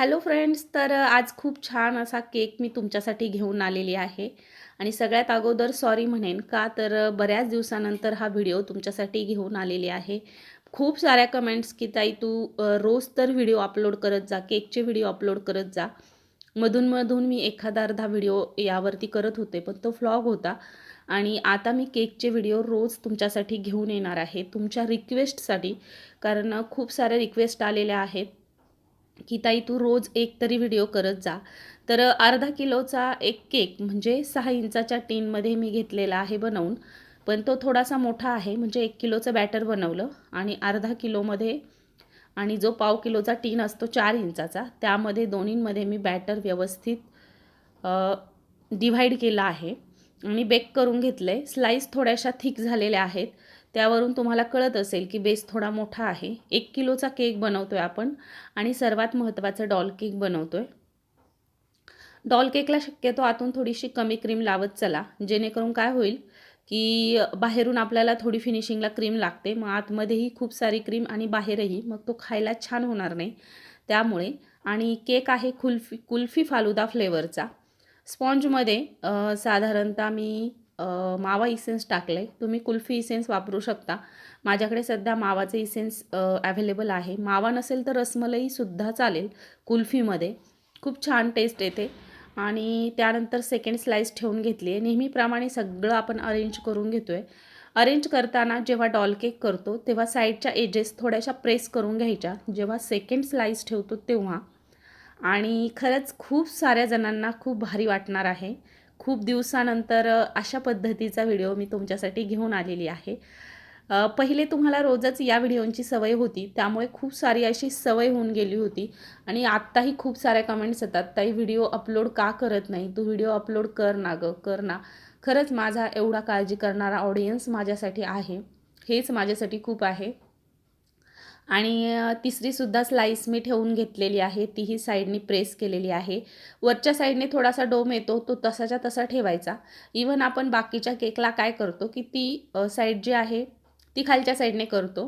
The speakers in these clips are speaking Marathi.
हॅलो फ्रेंड्स तर आज खूप छान असा केक मी तुमच्यासाठी घेऊन आलेली आहे. आणि सगळ्यात अगोदर सॉरी म्हणेन का तर बऱ्याच दिवसानंतर हा व्हिडिओ तुमच्यासाठी घेऊन आलेली आहे. खूप साऱ्या कमेंट्स की ताई तू रोज तर व्हिडिओ अपलोड करत जा केकचे व्हिडिओ अपलोड करत जा. मधूनमधून मी एखादा अर्धा व्हिडिओ यावरती करत होते पण तो फ्लॉग होता. आणि आता मी केकचे व्हिडिओ रोज तुमच्यासाठी घेऊन येणार आहे तुमच्या रिक्वेस्टसाठी कारण खूप साऱ्या रिक्वेस्ट आलेल्या आहेत. की ताई तू रोज एक तरी व्हिडिओ करत जा. तर अर्धा किलोचा एक केक म्हणजे सहा इंचाच्या टीनमध्ये मी घेतलेला आहे बनवून. पण तो थोडासा मोठा आहे म्हणजे एक किलोचं बॅटर बनवलं आणि अर्धा किलोमध्ये आणि जो पाव किलोचा टीन असतो चार इंचाचा त्यामध्ये दोन्हींमध्ये मी बॅटर व्यवस्थित डिव्हाइड केला आहे. आणि बेक करून घेतलं आहे स्लाईस थोड्याशा थिक झालेल्या आहेत. त्यावरून तुम्हाला कळत असेल की बेस थोडा मोठा आहे. एक किलोचा केक बनवतो आहे आपण आणि सर्वात महत्त्वाचं डॉल केक बनवतो आहे डॉल केकला शक्यतो आतून थोडीशी कमी क्रीम लावत चला. जेणेकरून काय होईल की बाहेरून आपल्याला थोडी फिनिशिंगला क्रीम लागते. मग आतमध्येही खूप सारी क्रीम आणि बाहेरही मग तो खायला छान होणार नाही. त्यामुळे आणि केक आहे कुल्फी कुल्फी फालुदा फ्लेवरचा. स्पॉन्जमध्ये साधारणतः मी मावा इसेन्स टाकलं आहे तुम्ही कुल्फी इसेन्स वापरू शकता. माझ्याकडे सध्या मावाचे इसेन्स अवेलेबल आहे. मावा नसेल तर रसमलईसुद्धा चालेल कुल्फीमध्ये. खूप छान टेस्ट येते. आणि त्यानंतर सेकंड स्लाईस ठेवून घेतली आहे. नेहमीप्रमाणे सगळं आपण अरेंज करून घेतो आहे अरेंज करताना जेव्हा डॉल केक करतो तेव्हा साईडच्या एजेस थोड्याशा प्रेस करून घ्यायच्या. जेव्हा सेकंड स्लाईस ठेवतो तेव्हा. आणि खरंच खूप साऱ्या जणांना खूप भारी वाटणार आहे. खूप दिवसानंतर अशा पद्धतीचा व्हिडिओ मी तुमच्यासाठी घेऊन आलेली आहे. पहिले तुम्हाला रोजच या व्हिडिओंची सवय होती त्यामुळे खूप सारी अशी सवय होऊन गेली होती आणि आत्ताही खूप साऱ्या कमेंट्स येतात ताई व्हिडिओ अपलोड का करत नाही? तू व्हिडिओ अपलोड कर ना गं कर ना. खरंच माझा एवढा काळजी करणारा ऑडियन्स माझ्यासाठी आहे हेच माझ्यासाठी खूप आहे. आणि तिसरीसुद्धा स्लाईस मी ठेवून घेतलेली आहे. तीही साईडनी प्रेस केलेली आहे. वरच्या साईडने थोडासा डोम येतो तो तसाच्या तसा ठेवायचा. इवन आपण बाकीच्या केकला काय करतो की ती साईड जी आहे ती खालच्या साईडने करतो.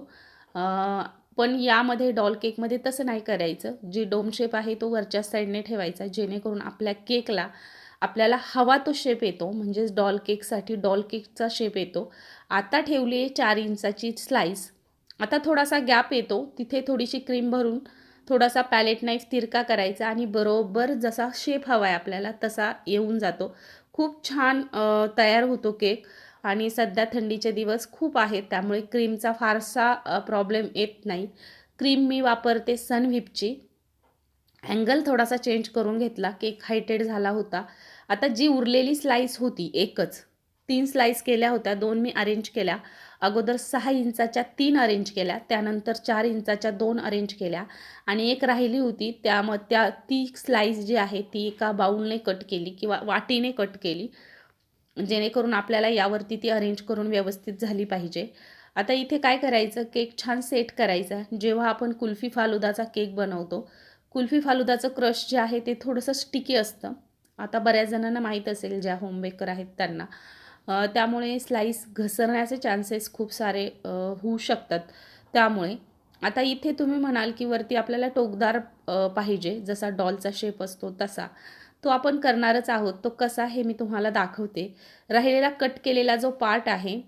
पण यामध्ये डॉल केकमध्ये तसं नाही करायचं. जी डोम शेप आहे तो वरच्या साईडने ठेवायचा. जेणेकरून आपल्या केकला आपल्याला हवा तो शेप येतो. म्हणजेच डॉल केकसाठी डॉल केकचा शेप येतो. आता ठेवली आहे चार इंचाची स्लाईस आता थोडासा गॅप येतो. तिथे थोडीशी क्रीम भरून थोडासा पॅलेट नाईफ तिरका करायचा आणि बरोबर जसा शेप हवा आहे आपल्याला तसा येऊन जातो. खूप छान तयार होतो केक आणि सध्या थंडीचे दिवस खूप आहेत. त्यामुळे क्रीमचा फारसा प्रॉब्लेम येत नाही. क्रीम मी वापरते सनव्हिपची अँगल थोडासा चेंज करून घेतला. केक हायटेड झाला होता. आता जी उरलेली स्लाईस होती एकच. तीन स्लाईस केल्या होत्या दोन मी अरेंज केल्या. अगोदर सहा इंचाच्या तीन अरेंज केल्या त्यानंतर चार इंचाच्या दोन अरेंज केल्या. आणि एक राहिली होती त्याम त्या ती स्लाईस जी आहे ती एका बाऊलने कट केली किंवा वाटीने कट केली. जेणेकरून आपल्याला यावरती ती अरेंज करून व्यवस्थित झाली पाहिजे. आता इथे काय करायचं केक छान सेट करायचा. जेव्हा आपण कुल्फी फालुदाचा केक बनवतो कुल्फी फालुदाचं क्रश जे आहे ते थोडंसं स्टिकी असतं. आता बऱ्याच जणांना माहीत असेल ज्या होमबेकर आहेत त्यांना. त्यामुळे स्लाईस घसरण्याचे चान्सेस खूप सारे होऊ शकतात. त्यामुळे आता इथे तुम्ही म्हणाल की वरती आपल्याला टोकदार पाहिजे जसा डॉलचा शेप असतो तसा. तो आपण करणारच आहोत. तो कसा हे मी तुम्हाला दाखवते. राहिलेला कट केलेला जो पार्ट आहे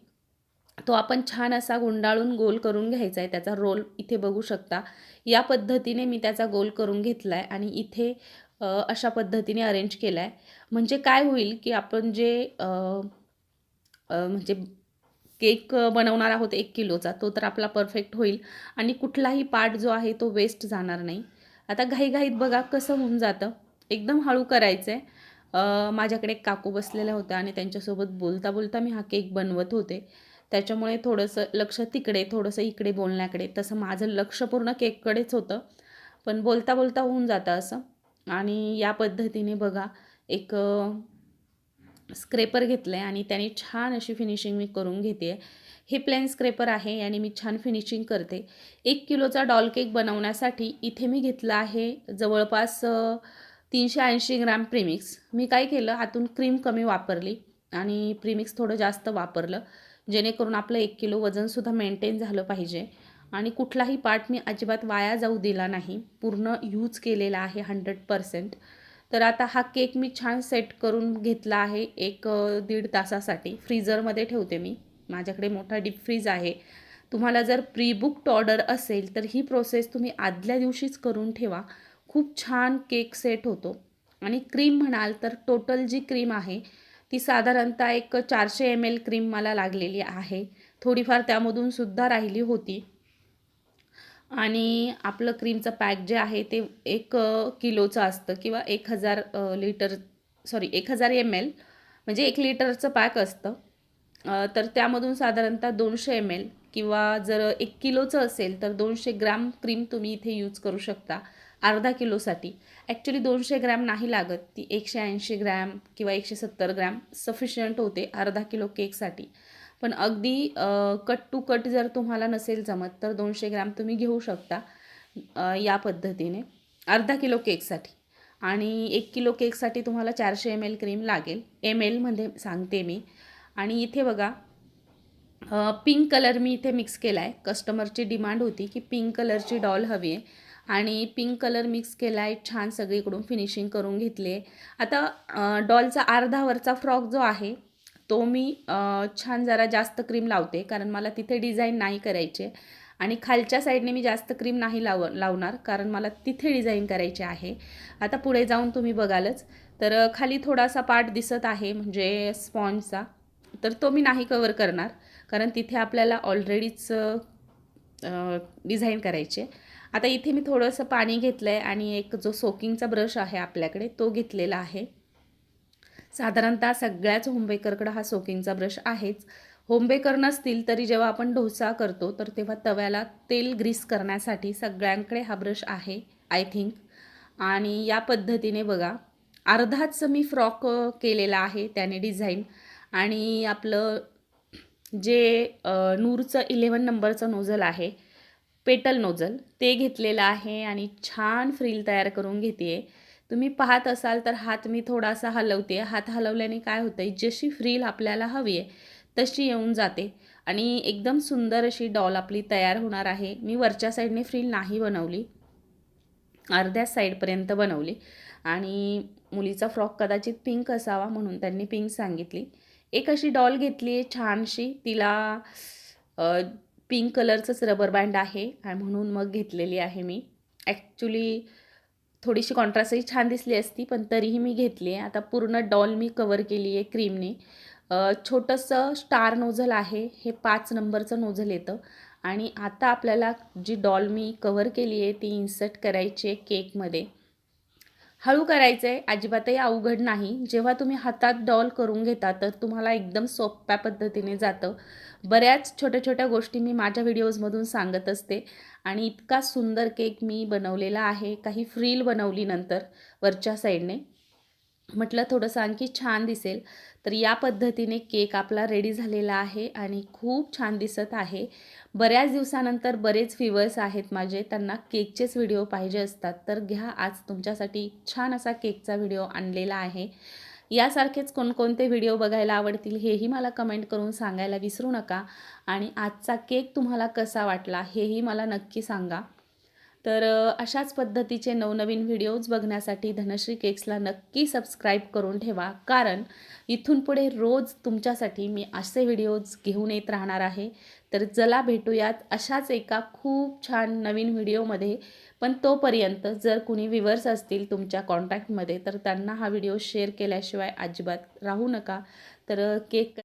तो आपण छान असा गुंडाळून गोल करून घ्यायचा आहे. त्याचा रोल इथे बघू शकता. या पद्धतीने मी त्याचा गोल करून घेतला आहे आणि इथे अशा पद्धतीने अरेंज केला आहे म्हणजे काय होईल की आपण जे म्हणजे केक बनवणार आहोत एक किलोचा तो तर आपला परफेक्ट होईल. आणि कुठलाही पार्ट जो आहे तो वेस्ट जाणार नाही. आता घाईघाईत बघा कसं होऊन जातं. एकदम हळू करायचं आहे माझ्याकडे एक काकू बसलेल्या होत्या आणि त्यांच्यासोबत बोलता बोलता मी हा केक बनवत होते. त्याच्यामुळे थोडंसं लक्ष तिकडे थोडंसं इकडे बोलण्याकडे. तसं माझं लक्ष पूर्ण केककडेच होतं. पण बोलता बोलता होऊन जातं असं. आणि या पद्धतीने बघा एक स्क्रेपर घेतलं आहे आणि त्याने छान अशी फिनिशिंग मी करून घेते. आहे हे प्लेन स्क्रेपर आहे आणि मी छान फिनिशिंग करते. एक किलोचा डॉल केक बनवण्यासाठी इथे मी घेतला आहे जवळपास तीनशे ऐंशी ग्रॅम प्रीमिक्स मी काय केलं आतून क्रीम कमी वापरली आणि प्रीमिक्स थोडं जास्त वापरलं जेणेकरून आपलं एक किलो वजनसुद्धा मेंटेन झालं पाहिजे. आणि कुठलाही पार्ट मी अजिबात वाया जाऊ दिला नाही. पूर्ण यूज केलेला आहे हंड्रेड पर्सेंट तर आता हा केक मी छान सेट करून घेतला आहे एक दीड तासासाठी. फ्रीझरमध्ये ठेवते मी. माझ्याकडे मोठा डीप फ्रीज आहे. तुम्हाला जर प्री बुक्ड ऑर्डर असेल तर ही प्रोसेस तुम्ही आदल्या दिवशीच करून ठेवा. खूप छान केक सेट होतो. आणि क्रीम म्हणाल तर टोटल जी क्रीम आहे ती साधारणतः एक चारशे एम एल क्रीम मला लागलेली आहे. थोडीफार त्यामधून सुद्धा राहिली होती. आणि आपलं क्रीमचं पॅक जे आहे ते एक किलोचं असतं किंवा एक हजार लिटर सॉरी एक हजार एम एल म्हणजे एक लिटरचं पॅक असतं. तर त्यामधून साधारणतः दोनशे एम एल किंवा जर एक किलोचं असेल तर दोनशे ग्रॅम क्रीम तुम्ही इथे यूज करू शकता अर्धा किलोसाठी. ॲक्च्युली दोनशे ग्रॅम नाही लागत ती एकशे ऐंशी ग्रॅम किंवा एकशे सत्तर ग्रॅम सफिशियंट होते अर्धा किलो केकसाठी. पण अगदी कट टू कट जर तुम्हाला नसेल जमत तर दोनशे ग्रॅम तुम्ही घेऊ शकता या पद्धतीने. अर्धा किलो केकसाठी. आणि एक किलो केकसाठी तुम्हाला चारशे एम एल क्रीम लागेल. एम एलमध्ये सांगते मी. आणि इथे बघा पिंक कलर मी इथे मिक्स केला आहे कस्टमरची डिमांड होती की पिंक कलरची डॉल हवी आहे. आणि पिंक कलर मिक्स केला आहे छान सगळीकडून फिनिशिंग करून घेतली आहे. आता डॉलचा अर्धावरचा फ्रॉक जो आहे तो मी छान जरा जास्त क्रीम लावते कारण मला तिथे डिझाईन नाही करायचे. आणि खालच्या साईडने मी जास्त क्रीम नाही लाव लावणार कारण मला तिथे डिझाईन करायचे आहे. आता पुढे जाऊन तुम्ही बघालच. तर खाली थोडासा पार्ट दिसत आहे म्हणजे स्पॉन्जचा. तर तो मी नाही कवर करणार कारण तिथे आपल्याला ऑलरेडीच डिझाईन करायचे. आता इथे मी थोडंसं पाणी घेतलं आहे आणि एक जो सोकिंगचा ब्रश आहे आपल्याकडे तो घेतलेला आहे. साधारणतः सगळ्याच होमबेकरकडं हा सोकिंगचा ब्रश आहेच. होमबेकर नसतील तरी जेव्हा आपण डोसा करतो तर तेव्हा तव्याला तेल ग्रीस करण्यासाठी सगळ्यांकडे हा ब्रश आहे आय थिंक आणि या पद्धतीने बघा अर्धाच मी फ्रॉक केलेला आहे त्याने डिझाईन. आणि आपलं जे नूरचं इलेवन नंबरचं नोझल आहे पेटल नोझल ते घेतलेलं आहे आणि छान फ्रील तयार करून घेते आहे तुम्ही पाहत असाल तर हात मी थोडासा हलवते. हात हलवल्याने काय होतं आहे जशी फ्रील आपल्याला हवी आहे तशी येऊन जाते. आणि एकदम सुंदर अशी डॉल आपली तयार होणार आहे. मी वरच्या साईडने फ्रील नाही बनवली. अर्ध्या साईडपर्यंत बनवली. आणि मुलीचा फ्रॉक कदाचित पिंक असावा म्हणून त्यांनी पिंक सांगितली. एक अशी डॉल घेतली आहे छानशी. तिला पिंक कलरचंच रबर बँड आहे आणि म्हणून मग घेतलेली आहे मी. ॲक्च्युली थोडीशी कॉन्ट्रास्टही छान दिसली असती पण तरीही मी घेतली आहे. आता पूर्ण डॉल मी कवर केली आहे क्रीमने. छोटंसं स्टार नोझल आहे हे पाच नंबरचं नोझल येतं. आणि आता आपल्याला जी डॉल मी कवर केली आहे ती इन्सर्ट करायची आहे केकमध्ये. हळू करायचं आहे अजिबातही अवघड नाही. जेव्हा तुम्ही हातात डॉल करून घेता तर तुम्हाला एकदम सोप्या पद्धतीने जातं. बऱ्याच छोट्या छोट्या गोष्टी मी माझ्या व्हिडिओजमधून सांगत असते. आणि इतका सुंदर केक मी बनवलेला आहे. काही फ्रील बनवली नंतर वरच्या साईडने. म्हटलं थोडंसं आणखी छान दिसेल. तर या पद्धतीने केक आपला रेडी झालेला आहे आणि खूप छान दिसत आहे. बऱ्याच दिवसानंतर बरेच व्ह्युअर्स आहेत माझे त्यांना केकचेच व्हिडिओ पाहिजे असतात. तर घ्या आज तुमच्यासाठी छान असा केकचा व्हिडिओ आणलेला आहे. यासारखेच कोणकोणते व्हिडिओ बघायला आवडतील हेही मला कमेंट करून सांगायला विसरू नका. आणि आजचा केक तुम्हाला कसा वाटला हेही मला नक्की सांगा. तर अशाच पद्धतीचे नवनवीन व्हिडिओज बघण्यासाठी धनश्री केक्सला नक्की सबस्क्राईब करून ठेवा. कारण इथून पुढे रोज तुमच्यासाठी मी असे व्हिडिओज घेऊन येत राहणार आहे. तर चला भेटूयात अशाच एका खूप छान नवीन व्हिडिओमध्ये. पण तोपर्यंत जर कुणी विवर्स असतील तुमच्या कॉन्टॅक्टमध्ये तर त्यांना हा व्हिडिओ शेअर केल्याशिवाय अजिबात राहू नका. तर केक